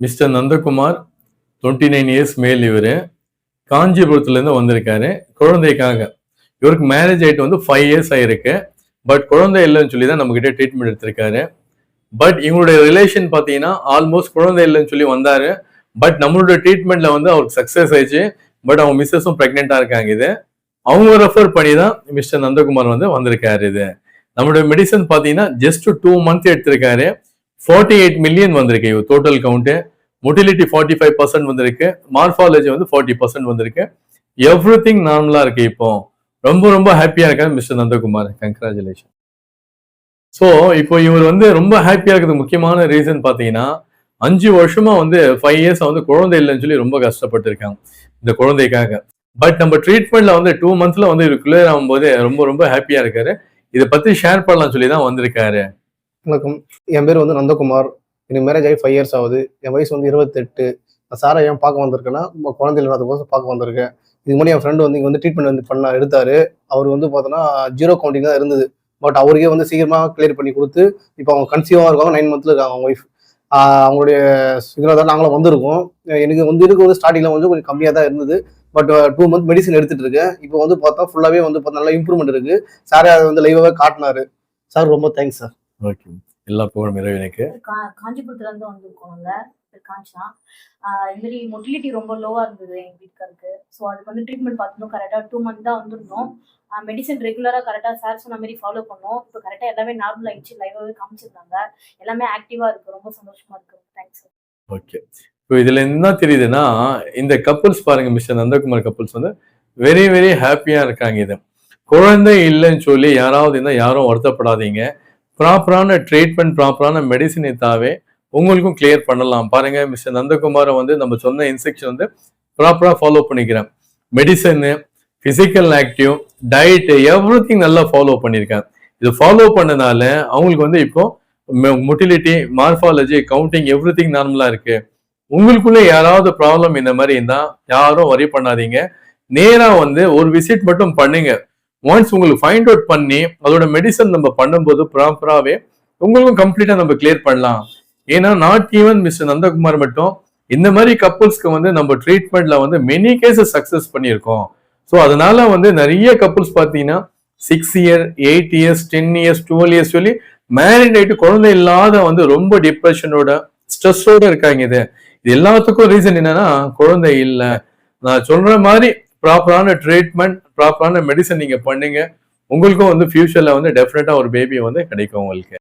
Mister Nandakumar twenty nine years மேல் இவர். காஞ்சிபுரத்துலேருந்து வந்திருக்காரு. குழந்தைக்காக. இவருக்கு மேரேஜ் ஆகிட்டு வந்து ஃபைவ் இயர்ஸ் ஆகிருக்கு பட் குழந்தை இல்லைன்னு சொல்லி தான் நம்மக்கிட்ட ட்ரீட்மெண்ட் எடுத்திருக்காரு. பட் இவங்களுடைய ரிலேஷன் பார்த்தீங்கன்னா ஆல்மோஸ்ட் குழந்தை இல்லைன்னு சொல்லி வந்தார். பட் நம்மளுடைய ட்ரீட்மெண்ட்டில் வந்து அவருக்கு சக்ஸஸ் ஆயிடுச்சு. பட் அவங்க மிஸ்ஸஸும் ப்ரெக்னெண்ட்டாக இருக்காங்க இது. அவங்க ரெஃபர் பண்ணி தான் மிஸ்டர் நந்தகுமார் வந்து வந்திருக்காரு இது. நம்மளுடைய மெடிசன் பார்த்தீங்கன்னா ஜஸ்ட் டூ மந்த் எடுத்திருக்காரு. ஃபார்ட்டி எயிட் மில்லியன் வந்திருக்கு. இவர் total count motility forty five percent வந்திருக்கு. மார்ஃபாலஜி வந்து ஃபார்ட்டி பர்சன்ட் வந்திருக்கு. எவ்ரி திங் நார்மலாக இருக்கு இப்போ. ரொம்ப ரொம்ப ஹாப்பியாக இருக்காரு மிஸ்டர் நந்தகுமார். கங்க்ராச்சுலேஷன் ஸோ இப்போ இவர் வந்து ரொம்ப ஹாப்பியாக இருக்கிறது முக்கியமான ரீசன் பார்த்தீங்கன்னா அஞ்சு வருஷமா வந்து ஃபைவ் இயர்ஸ் வந்து குழந்தை இல்லைன்னு சொல்லி ரொம்ப கஷ்டப்பட்டு இருக்காங்க இந்த குழந்தைக்காக. பட் நம்ம ட்ரீட்மெண்ட்ல வந்து டூ மந்த்ஸ்ல வந்து இவர் கிளியர் ஆகும்போது ரொம்ப ரொம்ப ஹாப்பியா இருக்காரு. இதை பத்தி ஷேர் பண்ணலாம் சொல்லி தான் வந்திருக்காரு. வணக்கம். என் பேர் வந்து நந்தகுமார். எனக்கு மேரேஜ் ஆகி ஃபைவ் இயர்ஸ் ஆகுது. என் வயசு வந்து இருபத்தெட்டு. நான் சாரை ஏன் பார்க்க வந்திருக்கேன்னா குழந்தை இல்லாததுக்கோசம் பார்க்க வந்திருக்கேன். இதுக்கு முன்னாடி என் ஃப்ரெண்டு வந்து இங்கே வந்து ட்ரீட்மெண்ட் வந்து பண்ண எடுத்தாரு. அவர் வந்து பார்த்தோன்னா ஜீரோ கவுண்டிங் தான் இருந்தது. பட் அவருக்கே வந்து சீக்கிரமாக கிளியர் பண்ணி கொடுத்து இப்போ அவங்க கன்சீவாக இருக்காங்க நைன் மந்த்தில் இருக்காங்க அவங்க ஒய்ஃப் அவங்களுடைய சிக்னல் தான் நாங்களும் வந்திருக்கோம். எனக்கு வந்து இருக்க வந்து ஸ்டார்டிங்கில் வந்து கொஞ்சம் கம்மியாக தான் இருந்தது. பட் டூ மந்த் மெடிசன் எடுத்துட்டு இருக்கேன். இப்போ வந்து பார்த்தா ஃபுல்லாகவே வந்து பார்த்தா நல்லா இம்ப்ரூவ்மெண்ட் இருக்குது சார் அதை வந்து லைவாகவே காட்டினாரு. சார் ரொம்ப தேங்க்ஸ் சார் ஓகே. எல்லா புகழும் இறைவனுக்கு. காஞ்சிபுரத்துல இருந்து வந்திருக்கோங்க பேர் காஞ்சனா இந்த மாதிரி மொட்டிலிட்டி ரொம்ப லோவா இருந்தது எங்க வீட்டுக்காருக்கு. ஸோ அதுக்கு வந்து ட்ரீட்மெண்ட் பார்த்துருந்தோம் கரெக்டாக டூ மந்த் தான் வந்திருந்தோம். மெடிசன் ரெகுலராக கரெக்டாக சார் சொன்ன மாதிரி ஃபாலோ பண்ணோம். இப்போ கரெக்டாக எல்லாமே நார்மல் ஆயிடுச்சு லைவாகவே காமிச்சிருந்தாங்க. எல்லாமே ஆக்டிவாக இருக்கு. ரொம்ப சந்தோஷமா இருக்கு. Thanks okay. இப்போ இதுல என்ன தெரியுதுன்னா இந்த கப்புள்ஸ் பாருங்க மிஸ்டர் நந்தகுமார் கப்புள்ஸ் வந்து வெரி வெரி ஹாப்பியா இருக்காங்க இது. குழந்தை இல்லைன்னு சொல்லி யாராவது இருந்தால் யாரும் வருத்தப்படாதீங்க. ப்ராப்பரான ட்ரீட்மெண்ட் ப்ராப்பரான மெடிசினை தாவே உங்களுக்கும் கிளியர் பண்ணலாம். பாருங்க மிஸ்டர் நந்தகுமாரை வந்து நம்ம சொன்ன இன்ஸ்ட்ரக்ஷன் வந்து ப்ராப்பராக ஃபாலோ பண்ணிக்கிறேன். Medicine physical active diet every thing நல்லா ஃபாலோ பண்ணியிருக்கேன். இது ஃபாலோ பண்ணனால அவங்களுக்கு வந்து இப்போ motility morphology counting every thing நார்மலாக இருக்கு. உங்களுக்குள்ள யாராவது ப்ராப்ளம் இந்த மாதிரி இருந்தால் யாரும் வரி பண்ணாதீங்க. நேராக வந்து ஒரு விசிட் மட்டும் பண்ணுங்க. ஒன்ஸ் உங்களுக்கு ஃபைண்ட் அவுட் பண்ணி அதோட மெடிசன் நம்ம பண்ணும்போது ப்ராப்பராகவே உங்களுக்கும் கம்ப்ளீட்டாக நம்ம கிளியர் பண்ணலாம். ஏன்னா நாட் ஈவன் மிஸ்டர் நந்தகுமார் மட்டும் இந்த மாதிரி கப்புள்ஸ்க்கு வந்து நம்ம ட்ரீட்மெண்ட்ல வந்து மெனி கேசஸ் சக்ஸஸ் பண்ணியிருக்கோம். ஸோ அதனால வந்து நிறைய கப்புள்ஸ் பார்த்தீங்கன்னா six year eight years ten years twelve years சொல்லி மேரிட் ஆகிட்டு குழந்தை இல்லாத வந்து ரொம்ப டிப்ரெஷனோட ஸ்ட்ரெஸ்ஸோட இருக்காங்க இது. இது எல்லாத்துக்கும் ரீசன் என்னன்னா குழந்தை இல்லை. நான் சொல்ற மாதிரி ப்ராப்பரான ட்ரீட்மெண்ட் ப்ராப்பரான மெடிசன் நீங்க பண்ணுங்க. உங்களுக்கும் வந்து ஃபியூச்சர்ல வந்து டெஃபினட்டா ஒரு பேபி வந்து கிடைக்கும் உங்களுக்கு.